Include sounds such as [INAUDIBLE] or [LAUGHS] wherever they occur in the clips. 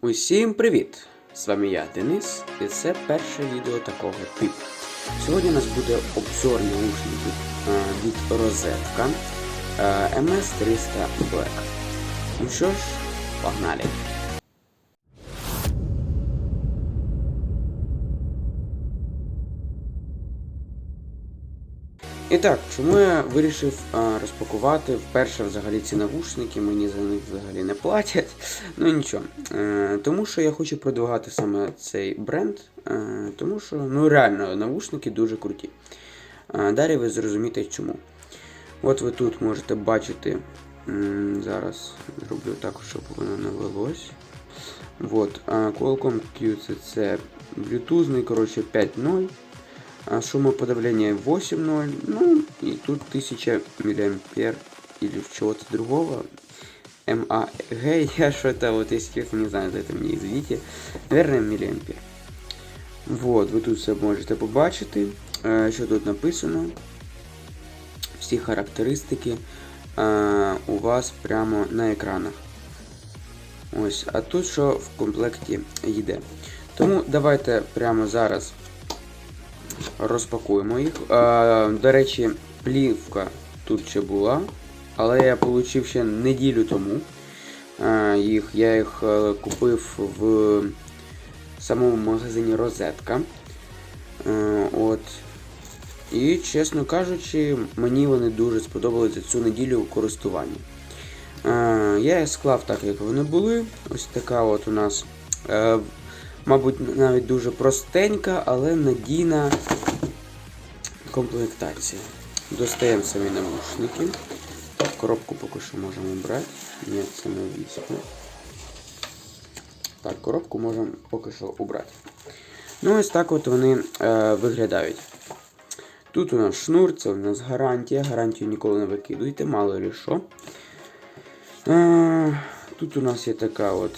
Усім привіт! З вами я, Денис, і це перше відео такого типу. Сьогодні у нас буде обзор наушників е, від Розетка е, MS300 Black. Ну що ж, погнали! І так, чому я вирішив а, розпакувати вперше взагалі ці навушники, мені за них взагалі не платять. Ну нічого. Е, тому що я хочу продвигати саме цей бренд, е, тому що ну реально навушники дуже круті. Е, далі ви зрозумієте чому. От ви тут можете бачити. м, зараз зроблю так, щоб воно не велось. Вот, а Qualcomm QCC Bluetooth, коротше 5.0. А шумоподавление 8.0, ну и тут 1000 миллиампер или чего-то другого. МАГ, я [LAUGHS] что-то вот, если честно, не знаю, за это мне извините. Наверное, миллиампер. Вот, ви тут все можете побачити, е, що тут написано. Всі характеристики е, у вас прямо на екранах. Ось, а тут що в комплекті йде. Тому давайте прямо зараз розпакуємо їх. Е, до речі, плівка тут ще була, але я отримав ще неділю тому. Е, їх, Я їх е, купив в самому магазині Розетка. Е, от. І, чесно кажучи, мені вони дуже сподобались за цю неділю користування. Е, я їх склав так, як вони були. Ось така от у нас. Мабуть, навіть дуже простенька, але надійна комплектація. Достаємо самі навушники. Коробку поки що можемо брати. Ні, це не візьме. Так, коробку можемо поки що убрати. Ну, ось так от вони е, виглядають. Тут у нас шнур, це у нас гарантія. Гарантію ніколи не викидуйте, мало ли що. Е, тут у нас є така от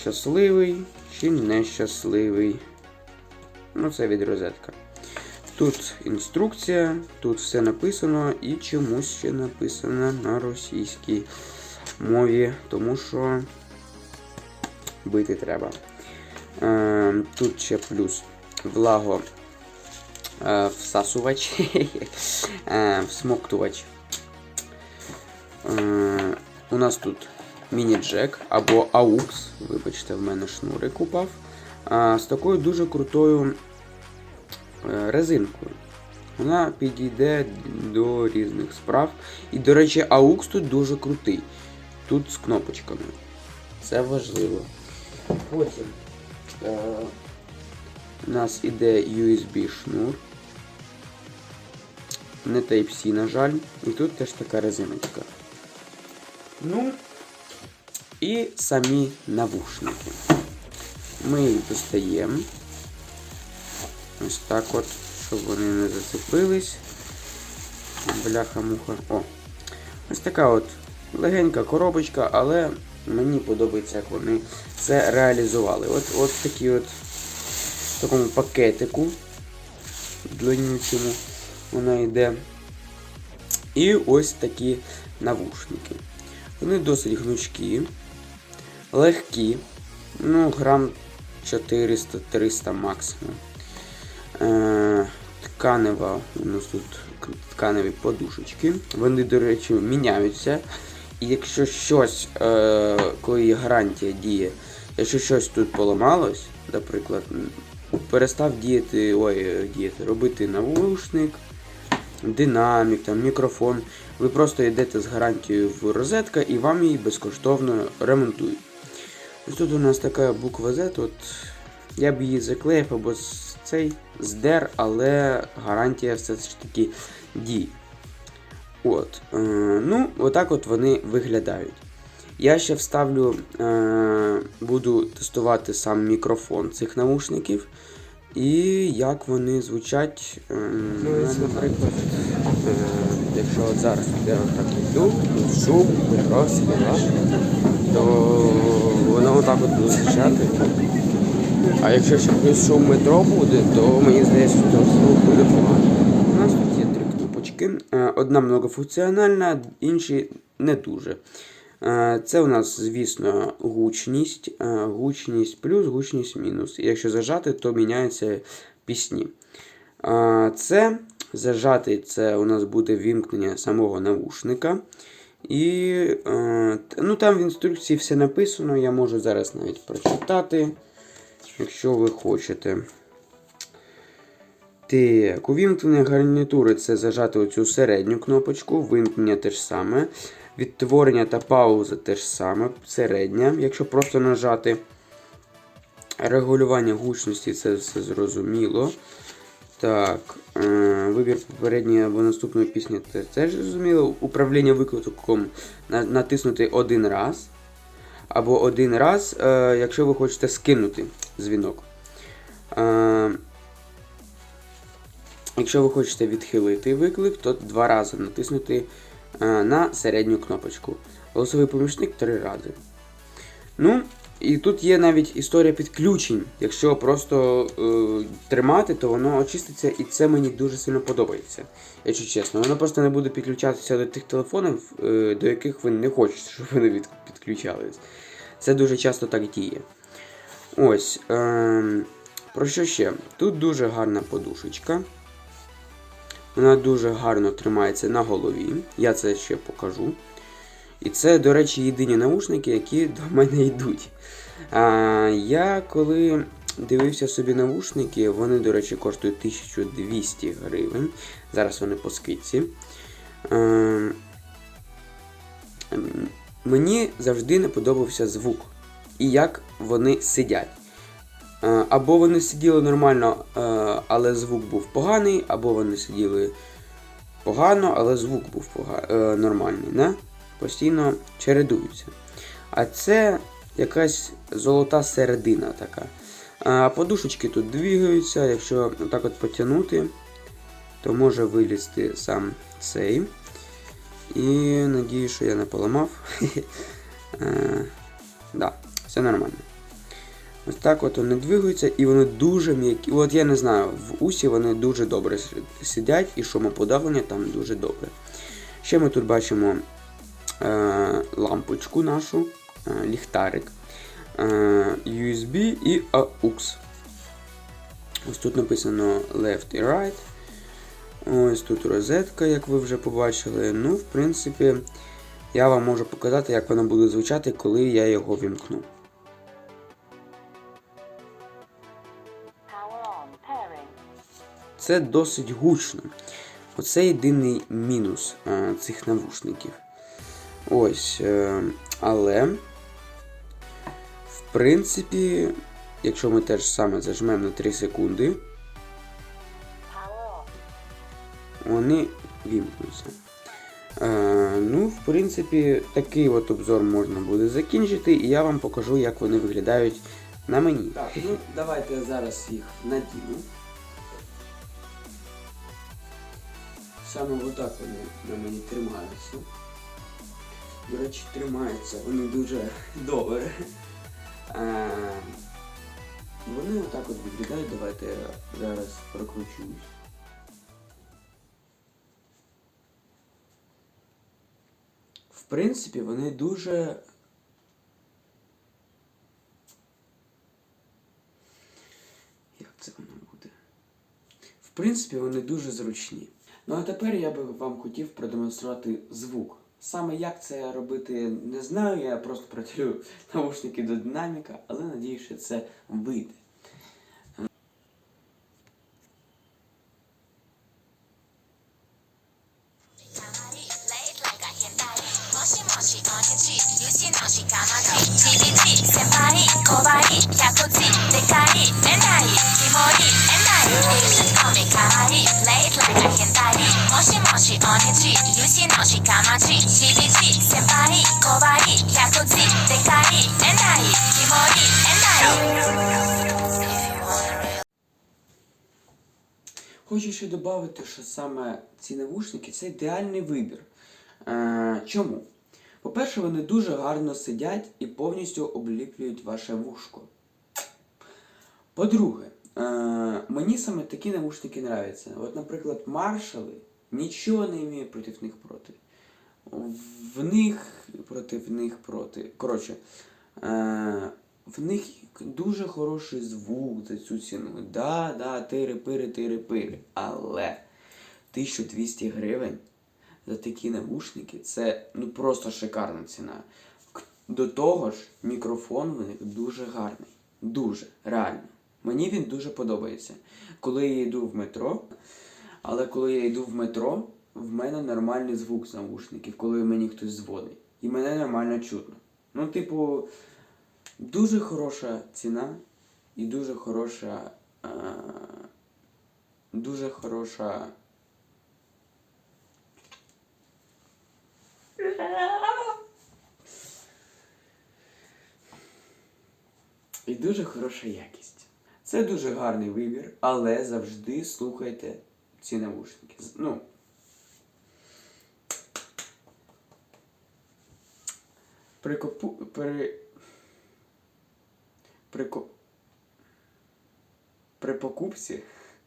щасливий чи нещасливий. Ну, це від розетка. Тут інструкція, тут все написано і чомусь ще написано на російській мові, тому що бити треба. Е, тут ще плюс влаго е, всасувач, [LAUGHS] е, всмоктувач. У нас тут міні-джек або AUX, вибачте, в мене шнурик упав. З такою дуже крутою резинкою. Вона підійде до різних справ. І, до речі, AUX тут дуже крутий. Тут з кнопочками. Це важливо. Потім е, у нас іде USB шнур. Не Type-C, на жаль. І тут теж така резиночка. Ну, і самі навушники. Ми їх достаємо. Ось так от, щоб вони не зацепились. Бляха-муха. О! Ось така от легенька коробочка, але мені подобається, як вони це реалізували. От от такі от в такому пакетику длиннючому вона йде. І ось такі навушники. Вони досить гнучкі легкі, ну, грам 400-300 максимум. Е, Тканева, у нас тут тканеві подушечки. Вони, до речі, міняються. І якщо щось, е, коли є гарантія діє, якщо щось тут поламалось, наприклад, перестав діяти, ой, діяти, робити навушник, динамік, там, мікрофон, ви просто йдете з гарантією в розетка і вам її безкоштовно ремонтують. Ось тут у нас така буква Z, от я б її заклеїв або цей здер, але гарантія все ж таки діє. От, е, ну, отак от вони виглядають. Я ще вставлю, е, буду тестувати сам мікрофон цих наушників. І як вони звучать, е, ну, наприклад, е, якщо от зараз я так йду, шум, розпіва, то воно отак от буде звучати. А якщо ще плюс шум метро буде, то мені здається, що звук буде поганий. У нас тут є три кнопочки. Е, Одна многофункціональна, інші не дуже. Е, Це у нас, звісно, гучність, е, гучність плюс, гучність мінус. І якщо зажати, то міняються пісні. Це зажатий це у нас буде вімкнення самого навушника. І ну, там в інструкції все написано, я можу зараз навіть прочитати, якщо ви хочете. Так, увімкнення гарнітури це зажати оцю середню кнопочку, вимкнення теж саме. Відтворення та пауза теж саме, середня, якщо просто нажати. Регулювання гучності це все зрозуміло. Так, е, вибір попередньої або наступної пісні це теж зрозуміло. Управління викликом на- натиснути один раз. Або один раз, е, якщо ви хочете скинути дзвінок. Е, Якщо ви хочете відхилити виклик, то два рази натиснути е, на середню кнопочку. Голосовий помічник три рази. Ну, і тут є навіть історія підключень. Якщо просто е, тримати, то воно очиститься, і це мені дуже сильно подобається. Якщо чесно, воно просто не буде підключатися до тих телефонів, е, до яких ви не хочете, щоб вони від, підключались. Це дуже часто так діє. Ось. Е, про що ще? Тут дуже гарна подушечка. Вона дуже гарно тримається на голові. Я це ще покажу. І це, до речі, єдині наушники, які [LAUGHS] до мене йдуть. А, я коли дивився собі наушники, вони, до речі, коштують 1200 гривень. Зараз вони по скидці. А, мені завжди не подобався звук і як вони сидять. Е, Або вони сиділи нормально, е, але звук був поганий, або вони сиділи погано, але звук був е, нормальний. Не? Постійно чередуються. А це якась золота середина така. А подушечки тут двигаються, якщо так от потягнути, то може вилізти сам цей. І надію, що я не поламав. [LAUGHS] Да, все нормально. Ось так от вони двигаються і вони дуже м'які. От я не знаю, в усі вони дуже добре сидять і шумоподавлення там дуже добре. Ще ми тут бачимо е, лампочку нашу, е, ліхтарик, е, USB і AUX. Ось тут написано left і right. Ось тут розетка, як ви вже побачили. Ну, в принципі, я вам можу показати, як воно буде звучати, коли я його вімкну. Це досить гучно. Оце єдиний мінус е, цих навушників. Ось. Е, але, в принципі, якщо ми теж саме зажмемо на 3 секунди, вони вімкнуться. Е, ну, в принципі, такий от обзор можна буде закінчити, і я вам покажу, як вони виглядають на мені. Так, ну давайте зараз їх надіну. Саме отак вони на мені тримаються. До речі, тримаються вони дуже добре. Е, вони отак от виглядають. Давайте я зараз прокручусь. В принципі, вони дуже. Як це воно буде? В принципі, вони дуже зручні. Ну а тепер я би вам хотів продемонструвати звук. Саме як це робити, не знаю. Я просто протягую [LAUGHS] наушники до динаміка, але надію, що це вийде. late like a hentai しもしおにちゆしのしかまじちびち先輩怖い100字でかいえないキモいえない Хочу ще додати, що саме ці навушники це ідеальний вибір. Е, чому? По-перше, вони дуже гарно сидять і повністю обліплюють ваше вушко. По-друге, е, мені саме такі навушники нравляться. От, наприклад, маршали нічого не маю проти них проти. в них проти в них проти. Коротше, е, в них дуже хороший звук за цю ціну. Да, да, тири-пири, тири-пири. Але 1200 гривень за такі навушники це ну просто шикарна ціна. До того ж, мікрофон в них дуже гарний. Дуже, реально. Мені він дуже подобається. Коли я йду в метро, але коли я йду в метро, в мене нормальний звук з навушників, коли мені хтось дзвонить. І мене нормально чутно. Ну, типу, дуже хороша ціна і дуже хороша. Е- дуже хороша. І дуже хороша якість. Це дуже гарний вибір, але завжди слухайте ці навушники. Ну, при, копу, при, Прико... при покупці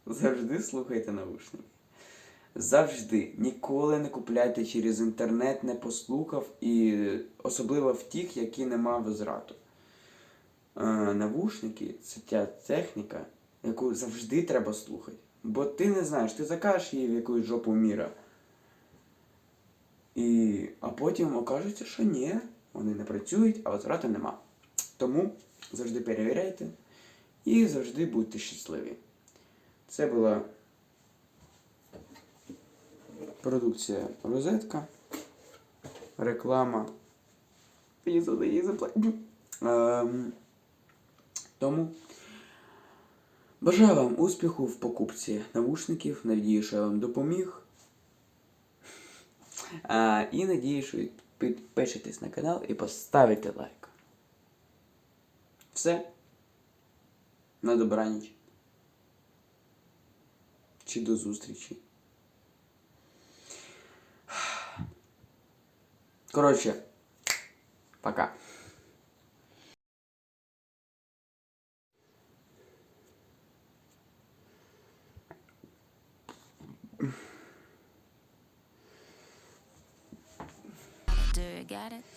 завжди слухайте навушники. Завжди. Ніколи не купляйте через інтернет, не послухав, і особливо в тих, які нема возврату. Е, навушники це ця техніка, яку завжди треба слухати. Бо ти не знаєш, ти закажеш її в якусь жопу міра. І, а потім окажеться, що ні, вони не працюють, а возврату нема. Тому завжди перевіряйте і завжди будьте щасливі. Це була продукція розетка, реклама. І за її заплатю. Ем, тому бажаю вам успіху в покупці навушників. Надію, що я вам допоміг. А, і надію, що підпишетесь на канал і поставите лайк. Все. На добраніч. Чи до зустрічі. Коротше, пока. Got it?